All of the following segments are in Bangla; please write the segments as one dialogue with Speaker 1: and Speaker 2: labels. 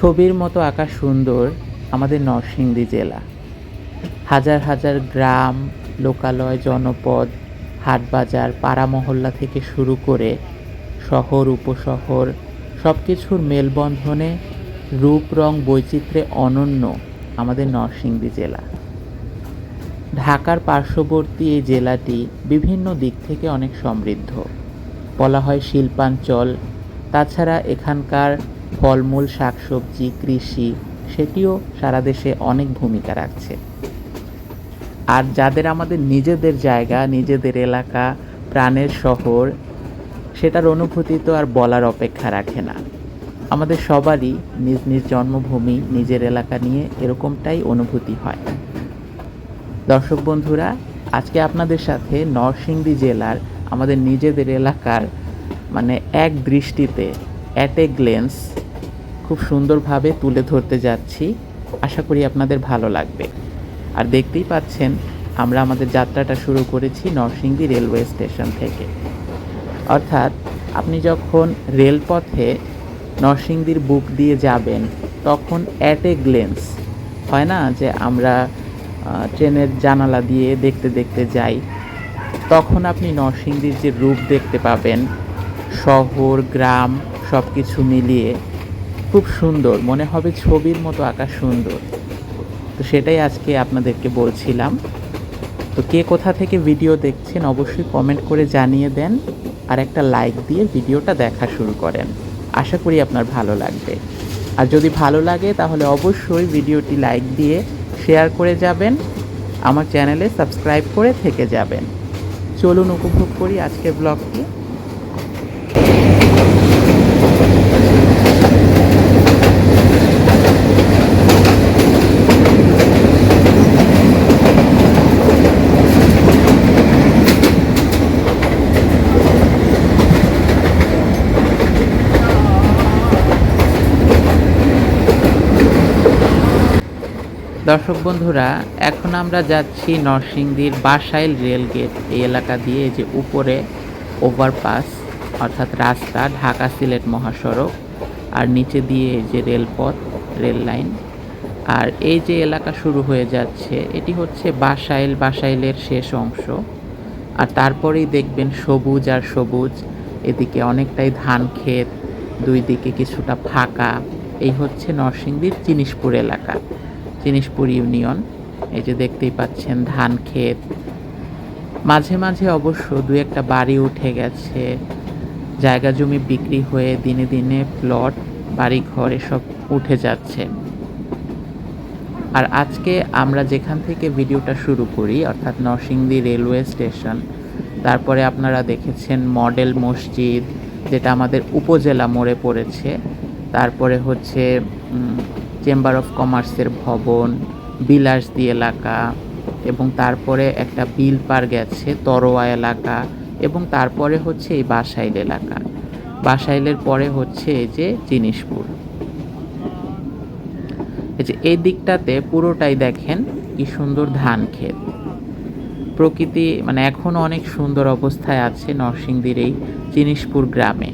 Speaker 1: ছবির মতো আকাশ সুন্দর আমাদের নরসিংদী জেলা। হাজার হাজার গ্রাম, লোকালয়, জনপদ, হাটবাজার পাড়া মহল্লা থেকে শুরু করে শহর, উপশহর সব কিছুর মেলবন্ধনে রূপ, রং, বৈচিত্র্যে অনন্য আমাদের নরসিংদী জেলা। ঢাকার পার্শ্ববর্তী এই জেলাটি বিভিন্ন দিক থেকে অনেক সমৃদ্ধ। বলা হয় শিল্পাঞ্চল, তাছাড়া এখানকার ফলমূল, শাকসবজি, কৃষি, সেটিও সারা দেশে অনেক ভূমিকা রাখছে। আর যাদের আমাদের নিজেদের জায়গা, নিজেদের এলাকা, প্রাণের শহর, সেটার অনুভূতি তো আর বলার অপেক্ষা রাখে না। আমাদের সবারই নিজ নিজ জন্মভূমি, নিজের এলাকা নিয়ে এরকমটাই অনুভূতি হয়। দর্শক বন্ধুরা, আজকে আপনাদের সাথে নরসিংদী জেলার আমাদের নিজেদের এলাকার মানে এক দৃষ্টিতে অ্যাট এ গ্লেন্স খুব সুন্দরভাবে তুলে ধরতে যাচ্ছি। আশা করি আপনাদের ভালো লাগবে। আর দেখতেই পাচ্ছেন, আমরা আমাদের যাত্রাটা শুরু করেছি নরসিংদী রেলওয়ে স্টেশন থেকে। অর্থাৎ আপনি যখন রেলপথে নরসিংদীর বুক দিয়ে যাবেন, তখন অ্যাট এ গ্লেন্স হয় না যে আমরা ট্রেনের জানালা দিয়ে দেখতে দেখতে যাই, তখন আপনি নরসিংদীর যে রূপ দেখতে পাবেন, শহর, গ্রাম সব কিছু মিলিয়ে খুব সুন্দর, মনে হবে ছবির মতো আকাশ সুন্দর। তো সেটাই আজকে আপনাদেরকে বলছিলাম। তো কে কোথা থেকে ভিডিও দেখছেন অবশ্যই কমেন্ট করে জানিয়ে দেন আর একটা লাইক দিয়ে ভিডিওটা দেখা শুরু করেন। আশা করি আপনার ভালো লাগবে। আর যদি ভালো লাগে তাহলে অবশ্যই ভিডিওটি লাইক দিয়ে শেয়ার করে যাবেন, আমার চ্যানেলে সাবস্ক্রাইব করে থেকে যাবেন। চলুন উপভোগ করি আজকের ব্লগটি দর্শক বন্ধুরা, এখন আমরা যাচ্ছি নরসিংদীর বাসাইল রেলগেট এই এলাকা দিয়ে যে উপরে ওভারপাস, অর্থাৎ রাস্তা, ঢাকা সিলেট মহাসড়ক, আর নিচে দিয়ে যে রেলপথ, রেল লাইন। আর এই যে এলাকা শুরু হয়ে যাচ্ছে, এটি হচ্ছে বাসাইল, বাসাইলের শেষ অংশ। আর তারপরেই দেখবেন সবুজ আর সবুজ, এদিকে অনেকটাই ধান ক্ষেত, দুই দিকে কিছুটা ফাঁকা। এই হচ্ছে নরসিংদীর জিনিসপুর এলাকা। জিনিসপুর ইউনিয়ন। এই যে দেখতেই পাচ্ছেন ধান ক্ষেত। মাঝে মাঝে অবশ্য দু একটা বাড়ি উঠে গেছে। জায়গা জমি বিক্রি হয়ে দিনে দিনে প্লট বাড়ি ঘর এসব উঠে যাচ্ছে। আর আজকে আমরা যেখান থেকে ভিডিওটা শুরু করি, অর্থাৎ নরসিংদী রেলওয়ে স্টেশন, তারপরে আপনারা দেখেছেন মডেল মসজিদ, যেটা আমাদের উপজেলা মোড়ে পড়েছে। তারপরে হচ্ছে চেম্বার অফ কমার্সের ভবন, বিলাসদি এলাকা এবং তারপরে একটা বিল পার গেছে তরোয়া এলাকা এবং তারপরে হচ্ছে এই বাসাইল এলাকা। বাসাইলের পরে হচ্ছে এই যে জিনিসপুর। এই যে এই দিকটাতে পুরোটাই দেখেন কি সুন্দর ধান ক্ষেত। প্রকৃতি মানে এখনও অনেক সুন্দর অবস্থায় আছে নরসিংদীর এই জিনিসপুর গ্রামে।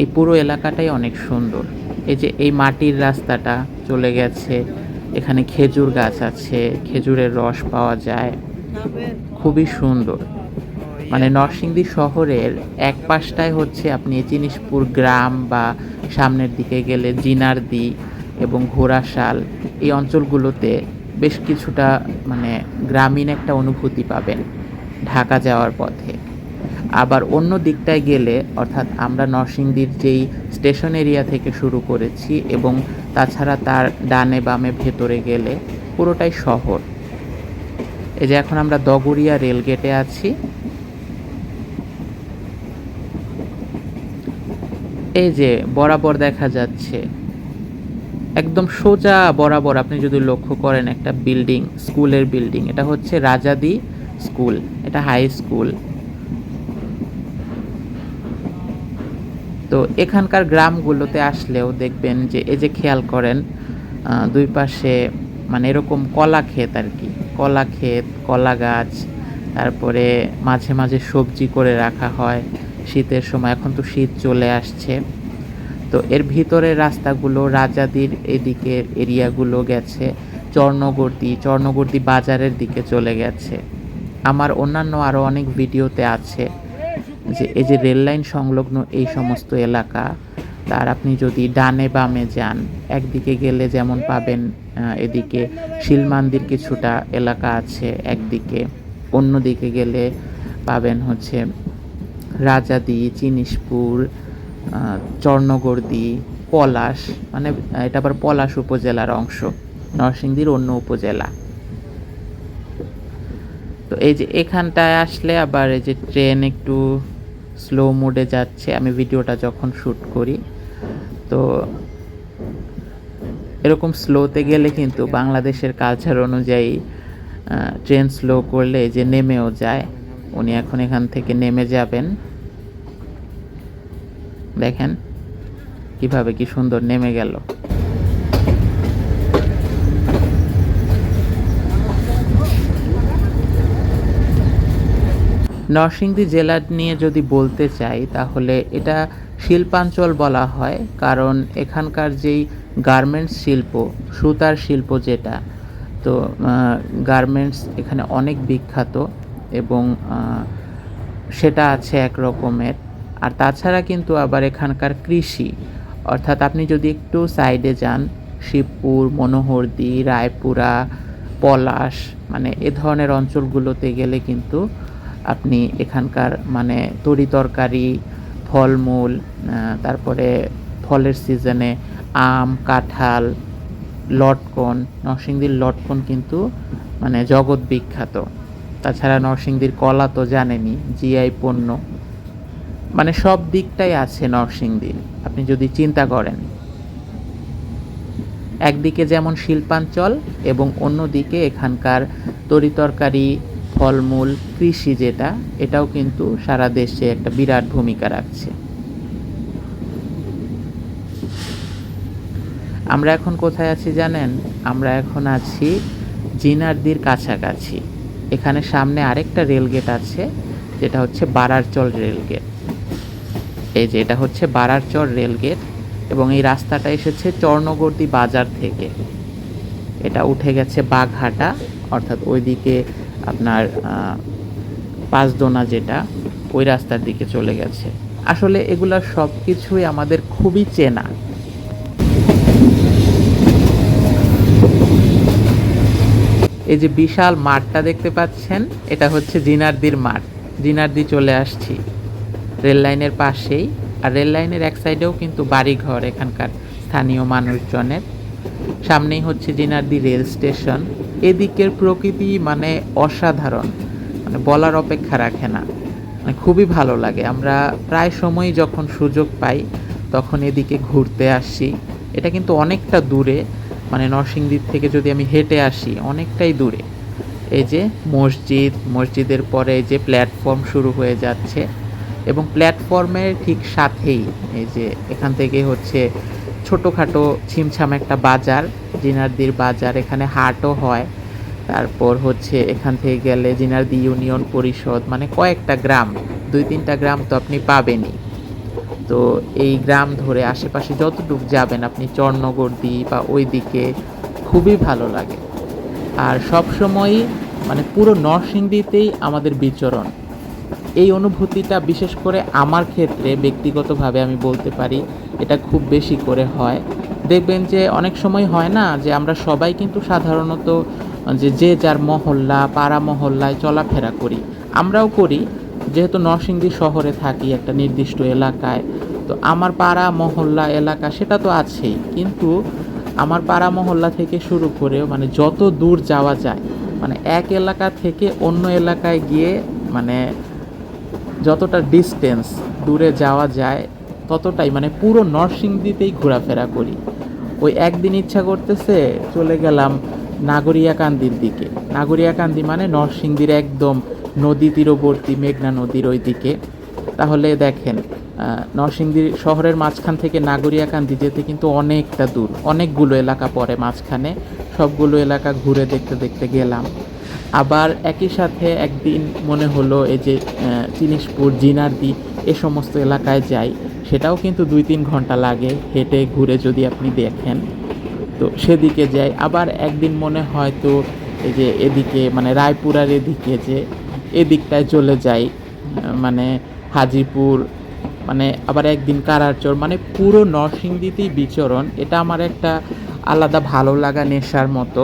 Speaker 1: এই পুরো এলাকাটাই অনেক সুন্দর। এই যে এই মাটির রাস্তাটা চলে গেছে, এখানে খেজুর গাছ আছে, খেজুরের রস পাওয়া যায়। খুবই সুন্দর। মানে নরসিংদী শহরের এক পাশটায় হচ্ছে আপনি জিনিসপুর গ্রাম বা সামনের দিকে গেলে জিনারদি এবং ঘোড়াশাল, এই অঞ্চলগুলোতে বেশ কিছুটা মানে গ্রামীণ একটা অনুভূতি পাবেন ঢাকা যাওয়ার পথে। আবার অন্য দিকটায় গেলে, অর্থাৎ আমরা নরসিংদীর যেই স্টেশন এরিয়া থেকে শুরু করেছি এবং তাছাড়া তার ডানে বামে ভেতরে গেলে পুরোটাই শহর। এই যে এখন আমরা দগরিয়া রেলগেটে আছি। এই যে বরাবর দেখা যাচ্ছে। একদম সোজা বরাবর আপনি যদি লক্ষ্য করেন একটা বিল্ডিং, স্কুলের বিল্ডিং, এটা হচ্ছে রাজাদি স্কুল, এটা হাই স্কুল। তো এখানকার গ্রামগুলোতে আসলেও দেখবেন যে এই যে খেয়াল করেন দুই পাশে মানে এরকম কলা ক্ষেত আর কি। কলা ক্ষেত, কলা গাছ, তারপরে মাঝে মাঝে সবজি করে রাখা হয় শীতের সময়। এখন তো শীত চলে আসছে। তো এর ভিতরের রাস্তাগুলো রাজাদির এদিকের এরিয়াগুলো গেছে, চর্ণগর্দি চর্ণগর্দি বাজারের দিকে চলে গেছে। আমার অন্যান্য আরও অনেক ভিডিওতে আছে। যে এই যে রেল লাইন সংলগ্ন এই সমস্ত এলাকা, তার আপনি যদি ডানে বামে যান, একদিকে গেলে যেমন পাবেন এদিকে শিলমান্দির কিছুটা এলাকা আছে একদিকে, অন্যদিকে গেলে পাবেন হচ্ছে রাজাদি, চিনিসপুর চর্ণগর্দি, পলাশ মানে এটা আবার পলাশ উপজেলার অংশ, নরসিংদীর অন্য উপজেলা। তো এই যে এখানটায় আসলে আবার এই যে ট্রেন একটু স্লো মোডে যাচ্ছে, আমি ভিডিওটা যখন শ্যুট করি, তো এরকম স্লোতে গেলে কিন্তু বাংলাদেশের কালচার অনুযায়ী ট্রেন স্লো করলে যে নেমেও যায়, উনি এখন এখান থেকে নেমে যাবেন। দেখেন কীভাবে কি সুন্দর নেমে গেল। নরসিংদী জেলা নিয়ে যদি বলতে চাই, তাহলে এটা শিল্পাঞ্চল বলা হয়, কারণ এখানকার যেই গার্মেন্টস শিল্প, সুতার শিল্প যেটা, তো গার্মেন্টস এখানে অনেক বিখ্যাত এবং সেটা আছে এক রকমের। আর তাছাড়া কিন্তু আবার এখানকার কৃষি, অর্থাৎ আপনি যদি একটু সাইডে যান, শিবপুর, মনোহরদি, রায়পুরা, পলাশ মানে এ ধরনের অঞ্চলগুলোতে গেলে কিন্তু আপনি এখানকার মানে তরি তরকারি, ফলমূল তারপরে ফলের সিজনে আম, কাঁঠাল, লটকন, নরসিংদীর লটকন কিন্তু মানে জগৎ বিখ্যাত। তাছাড়া নরসিংদীর কলা তো জানেনই, জিআই পণ্য। মানে সব দিকটাই আছে নরসিংদীর, আপনি যদি চিন্তা করেন। একদিকে যেমন শিল্পাঞ্চল এবং অন্যদিকে এখানকার তরিতরকারি ফলমূল, কৃষি যেটা, এটাও কিন্তু সারা দেশে একটা বিরাট ভূমিকা রাখছে। আমরা এখন কোথায় আছি জানেন? আমরা এখন আছি জিনারদির কাছাকাছি। এখানে সামনে আরেকটা রেলগেট আছে, যেটা হচ্ছে বারারচল রেলগেট এই যে এটা হচ্ছে বারারচর রেলগেট এবং এই রাস্তাটা এসেছে চর্ণগর্দি বাজার থেকে। এটা উঠে গেছে বাঘহাটা, অর্থাৎ ওইদিকে আপনার পাঁচদোনা যেটা ওই রাস্তার দিকে চলে গেছে। আসলে এগুলা সব কিছুই আমাদের খুবই চেনা। এই যে বিশাল মাঠটা দেখতে পাচ্ছেন, এটা হচ্ছে জিনারদির মাঠ। জিনারদি চলে আসছি। রেল লাইনের পাশেই। আর রেল লাইনের এক সাইডেও কিন্তু বাড়িঘর এখানকার স্থানীয় মানুষজনের। সামনেই হচ্ছে জিনারদি রেল স্টেশন। এদিকের প্রকৃতি মানে অসাধারণ মানে বলার অপেক্ষা রাখে না মানে খুবই ভালো লাগে। আমরা প্রায় সময়ই যখন সুযোগ পাই, তখন এদিকে ঘুরতে আসি। এটা কিন্তু অনেকটা দূরে মানে নরসিংদীর থেকে যদি আমি হেঁটে আসি, অনেকটাই দূরে। এই যে মসজিদ, মসজিদের পরে যে প্ল্যাটফর্ম শুরু হয়ে যাচ্ছে এবং প্ল্যাটফর্মের ঠিক সাথেই এই যে এখান থেকে হচ্ছে ছোটোখাটো ছিমছাম একটা বাজার, জিনারদির বাজার, এখানে হাটও হয়। তারপর হচ্ছে এখান থেকে গেলে জিনারদি ইউনিয়ন পরিষদ মানে কয়েকটা গ্রাম, দুই তিনটা গ্রাম তো আপনি পাবেনই। তো এই গ্রাম ধরে আশেপাশে যতটুকু যাবেন আপনি চর্ণগর্দি বা ওই দিকে খুবই ভালো লাগে। আর সব সময়ই মানে পুরো নরসিংদীতেই আমাদের বিচরণ। এই অনুভূতিটা বিশেষ করে আমার ক্ষেত্রে ব্যক্তিগতভাবে আমি বলতে পারি, এটা খুব বেশি করে হয়। দেখবেন যে অনেক সময় হয় না যে আমরা সবাই কিন্তু সাধারণত যে যে যার মহল্লা, পাড়া মহল্লায় চলাফেরা করি। আমরাও করি, যেহেতু নরসিংদী শহরে থাকি একটা নির্দিষ্ট এলাকায়, তো আমার পাড়া মহল্লা এলাকা সেটা তো আছেই। কিন্তু আমার পাড়া মহল্লা থেকে শুরু করে মানে যত দূর যাওয়া যায় মানে এক এলাকা থেকে অন্য এলাকায় গিয়ে মানে যতটা ডিস্টেন্স দূরে যাওয়া যায়, ততটাই মানে পুরো নরসিংদীতেই ঘোরাফেরা করি। ওই একদিন ইচ্ছা করতেছে চলে গেলাম নাগরিয়াকান্দির দিকে। নাগরিয়াকান্দি মানে নরসিংদীর একদম নদী তীরবর্তী মেঘনা নদীর ওই দিকে তাহলে দেখেন নরসিংদীর শহরের মাঝখান থেকে নাগরিয়াকান্দি যেতে কিন্তু অনেকটা দূর। অনেকগুলো এলাকা পড়ে মাঝখানে। সবগুলো এলাকা ঘুরে দেখতে দেখতে গেলাম। আবার একই সাথে একদিন মনে হলো এই যে আহ, জিনিসপুর জিনারদি এ সমস্ত এলাকায় যাই সেটাও কিন্তু দুই তিন ঘণ্টা লাগে হেঁটে ঘুরে যদি আপনি দেখেন। তো সেদিকে যাই আবার একদিন মনে হয় তো এই যে এদিকে মানে রায়পুরার এদিকে যে এদিকটায় চলে যাই মানে হাজিপুর মানে আবার একদিন কারারচর মানে পুরো নরসিংদীতেই বিচরণ এটা আমার একটা আলাদা ভালো লাগা নেশার মতো।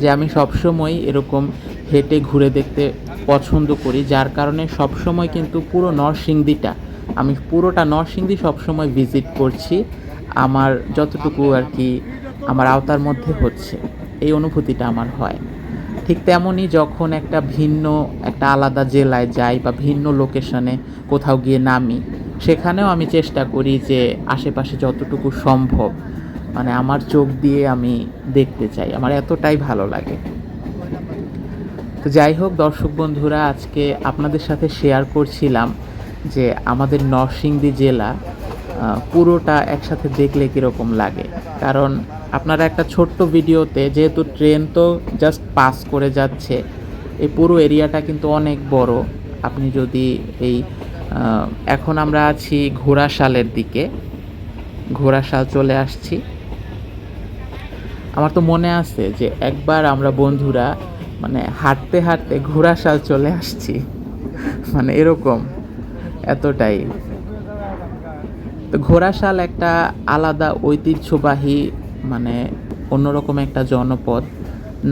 Speaker 1: যে আমি সবসময় এরকম হেঁটে ঘুরে দেখতে পছন্দ করি, যার কারণে সবসময় কিন্তু পুরো নরসিংদীটা, আমি পুরোটা নরসিংদী সবসময় ভিজিট করছি, আমার যতটুকু আর কি আমার আওতার মধ্যে হচ্ছে, এই অনুভূতিটা আমার হয়। ঠিক তেমনই যখন একটা ভিন্ন, একটা আলাদা জেলায় যাই বা ভিন্ন লোকেশনে কোথাও গিয়ে নামি, সেখানেও আমি চেষ্টা করি যে আশেপাশে যতটুকু সম্ভব মানে আমার চোখ দিয়ে আমি দেখতে চাই। আমার এতটাই ভালো লাগে। তো যাই হোক, দর্শক বন্ধুরা, আজকে আপনাদের সাথে শেয়ার করছিলাম যে আমাদের নরসিংদী জেলা পুরোটা একসাথে দেখলে কীরকম লাগে। কারণ আপনারা একটা ছোট্ট ভিডিওতে, যেহেতু ট্রেন তো জাস্ট পাস করে যাচ্ছে, এই পুরো এরিয়াটা কিন্তু অনেক বড়। আপনি যদি এই এখন আমরা আছি ঘোড়াশালের দিকে। ঘোড়াশাল চলে আসছি। আমার তো মনে আছে যে একবার আমরা বন্ধুরা মানে হাঁটতে হাঁটতে ঘোড়াশাল চলে আসছি। মানে এরকম, এতটাই। তো ঘোড়াশাল একটা আলাদা ঐতিহ্যবাহী মানে অন্যরকম একটা জনপদ।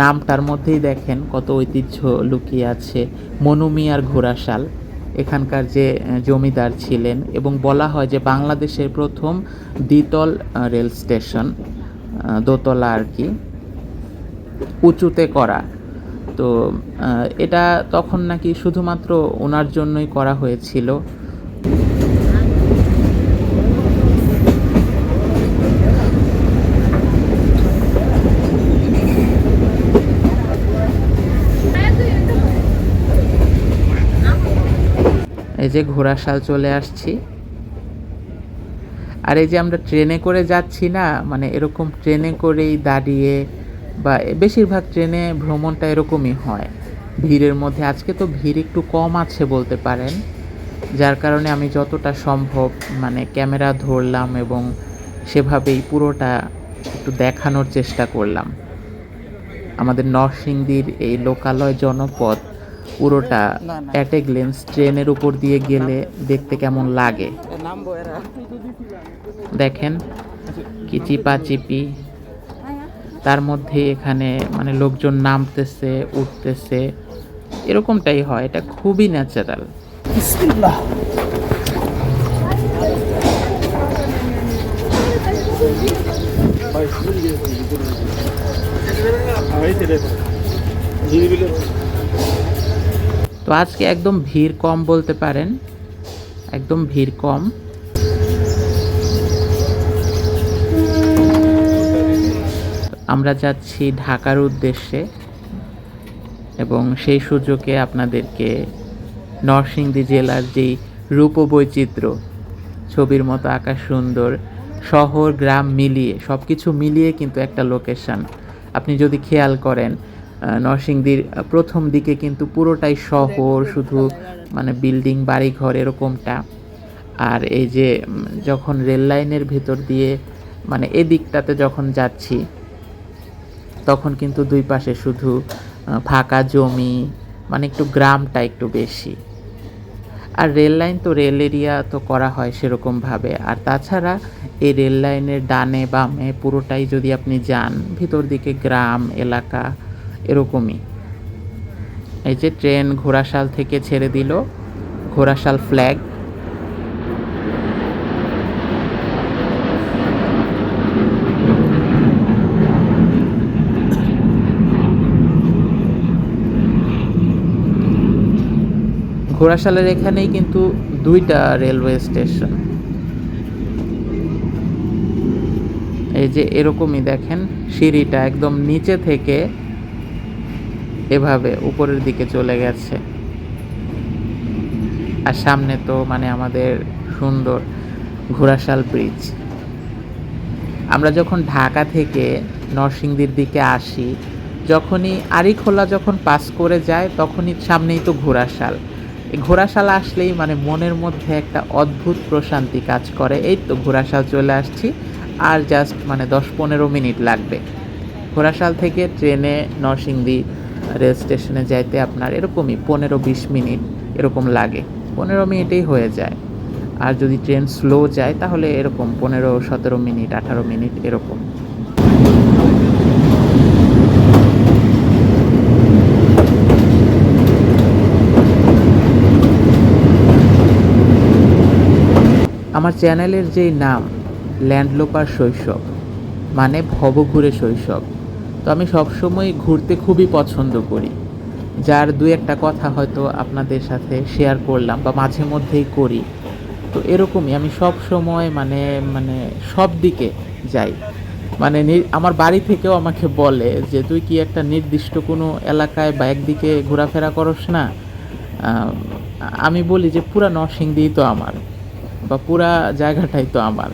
Speaker 1: নামটার মধ্যেই দেখেন কত ঐতিহ্য লুকিয়ে আছে। মনুমিয়ার ঘোড়াশাল, এখানকার যে জমিদার ছিলেন এবং বলা হয় যে বাংলাদেশের প্রথম দ্বিতল রেল স্টেশন। দোতলা আর কি, উঁচুতে করা। তো এটা তখন নাকি শুধুমাত্র ওনার জন্যই করা হয়েছিল। এই যে ঘোড়াশাল চলে আসছি। আর এই যে আমরা ট্রেনে করে যাচ্ছি না মানে এরকম ট্রেনে করেই দাঁড়িয়ে বা বেশিরভাগ ট্রেনে ভ্রমণটা এরকমই হয়। ভিড়ের মধ্যে আজকে তো ভিড় একটু কম আছে বলতে পারেন যার কারণে আমি যতটা সম্ভব মানে ক্যামেরা ধরলাম এবং সেভাবেই পুরোটা একটু দেখানোর চেষ্টা করলাম। আমাদের নরসিংদীর এই লোকালয় জনপদ পুরোটা অ্যাট এ গ্লেন্স ট্রেনের উপর দিয়ে গেলে দেখতে কেমন লাগে। দেখেন কি চিপা চিপি তার মধ্যে এখানে মানে লোকজন নামতেছে উঠতেছে। এরকমটাই হয় এটা খুবই ন্যাচারাল তো আজকে একদম ভিড় কম বলতে পারেন একদম ভিড় কম। আমরা যাচ্ছি ঢাকার উদ্দেশ্যে এবং সেই সুযোগে আপনাদেরকে নরসিংদী জেলার যেই রূপবৈচিত্র্য, ছবির মতো আকাশ সুন্দর, শহর, গ্রাম মিলিয়ে সব কিছু মিলিয়ে কিন্তু একটা লোকেশন আপনি যদি খেয়াল করেন নরসিংদীর প্রথম দিকে কিন্তু পুরোটাই শহর, শুধু মানে বিল্ডিং, বাড়িঘর এরকমটা। আর এই যে যখন রেল লাইনের ভেতর দিয়ে মানে এদিকটাতে যখন যাচ্ছি তখন কিন্তু দুই পাশে শুধু ফাঁকা জমি মানে একটু গ্রামটা একটু বেশি। আর রেল লাইন তো রেল এরিয়া তো করা হয় সেরকমভাবে আর তাছাড়া এই রেল লাইনের ডানে বামে পুরোটাই যদি আপনি যান, ভিতর দিকে গ্রাম, এলাকা, এরকমই। এই যে ট্রেন ঘোড়াশাল থেকে ছেড়ে দিল, ঘোড়াশাল ফ্ল্যাগ ঘোড়াশালের এখানেই কিন্তু দুইটা রেলওয়ে স্টেশন। এই যে এরকমই দেখেন, সিঁড়িটা একদম নিচে থেকে এভাবে উপরের দিকে চলে গেছে। আর সামনে তো মানে আমাদের সুন্দর ঘোড়াশাল ব্রিজ আমরা যখন ঢাকা থেকে নরসিংদীর দিকে আসি, যখনই আরিখোলা যখন পাস করে যায়, তখনই সামনেই তো ঘোড়াশাল। ঘোড়াশালা আসলেই মানে মনের মধ্যে একটা অদ্ভুত প্রশান্তি কাজ করে। এই তো ঘোড়াশাল চলে আসছি। আর জাস্ট মানে দশ পনেরো মিনিট লাগবে। ঘোড়াশাল থেকে ট্রেনে নরসিংদী রেল স্টেশনে যাইতে আপনার এরকমই পনেরো বিশ মিনিট এরকম লাগে। পনেরো মিনিটেই হয়ে যায়। আর যদি ট্রেন স্লো যায় তাহলে এরকম পনেরো, সতেরো মিনিট, আঠারো মিনিট এরকম। আমার চ্যানেলের যেই নাম, ল্যান্ডলোপার শৈশব মানে ভবঘুরে শৈশব, তো আমি সবসময় ঘুরতে খুবই পছন্দ করি। যার দু একটা কথা হয়তো আপনাদের সাথে শেয়ার করলাম বা মাঝে মধ্যেই করি। তো এরকমই আমি সব সময় মানে মানে সব দিকে যাই। মানে আমার বাড়ি থেকেও আমাকে বলে যে, তুই কি একটা নির্দিষ্ট কোনো এলাকায় বা একদিকে ঘোরাফেরা করস না? আমি বলি যে, পুরা নরসিংদীই তো আমার। বা পুরা জায়গাটাই তো আমার।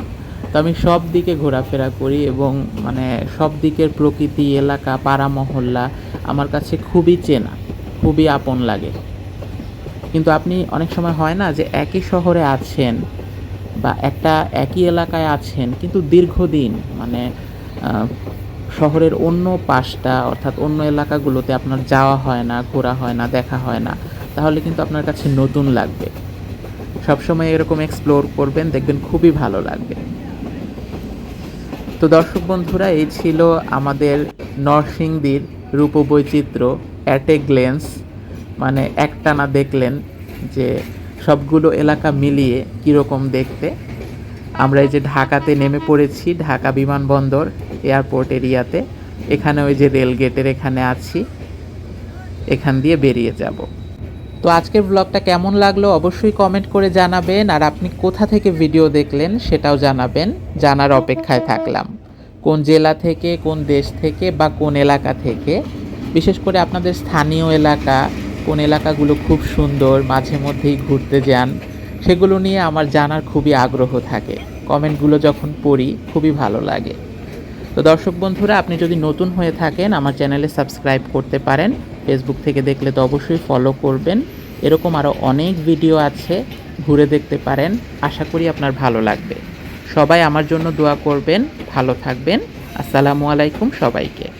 Speaker 1: তো আমি সব দিকে ঘোরাফেরা করি এবং মানে সব দিকের প্রকৃতি, এলাকা, পাড়া, মহল্লা আমার কাছে খুবই চেনা, খুবই আপন লাগে। কিন্তু আপনি অনেক সময় হয় না যে একই শহরে আছেন বা একটা একই এলাকায় আছেন, কিন্তু দীর্ঘদিন মানে শহরের অন্য পাশটা অর্থাৎ অন্য এলাকাগুলোতে আপনার যাওয়া হয় না, ঘোরা হয় না, দেখা হয় না, তাহলে কিন্তু আপনার কাছে নতুন লাগবে। সবসময় এরকম এক্সপ্লোর করবেন, দেখবেন খুবই ভালো লাগবে। তো দর্শক বন্ধুরা, এই ছিল আমাদের নরসিংদীর রূপবৈচিত্র্য অ্যাট এ গ্লেন্স মানে একটানা দেখলেন যে সবগুলো এলাকা মিলিয়ে কীরকম দেখতে। আমরা এই যে ঢাকাতে নেমে পড়েছি, ঢাকা বিমানবন্দর এয়ারপোর্ট এরিয়াতে। এখানে ওই যে রেল গেটের এখানে আছি। এখান দিয়ে বেরিয়ে যাব। তো আজকের ব্লগটা কেমন লাগল অবশ্যই কমেন্ট করে জানাবেন, আর আপনি কোথা থেকে ভিডিও দেখলেন সেটাও জানাবেন। জানার অপেক্ষায় থাকলাম। কোন জেলা থেকে, কোন দেশ থেকে বা কোন এলাকা থেকে, বিশেষ করে আপনাদের স্থানীয় এলাকা, কোন এলাকাগুলো খুব সুন্দর, মাঝে মধ্যেই ঘুরতে যান, সেগুলো নিয়ে আমার জানার খুবই আগ্রহ থাকে। কমেন্টগুলো যখন পড়ি, খুবই ভালো লাগে। তো দর্শক বন্ধুরা, আপনি যদি নতুন হয়ে থাকেন, আমার চ্যানেলে সাবস্ক্রাইব করতে পারেন। ফেসবুক থেকে দেখলে তো অবশ্যই ফলো করবেন। এরকম আরও অনেক ভিডিও আছে, ঘুরে দেখতে পারেন। আশা করি আপনার ভালো লাগবে। সবাই আমার জন্য দোয়া করবেন, ভালো থাকবেন। আসসালামু আলাইকুম সবাইকে।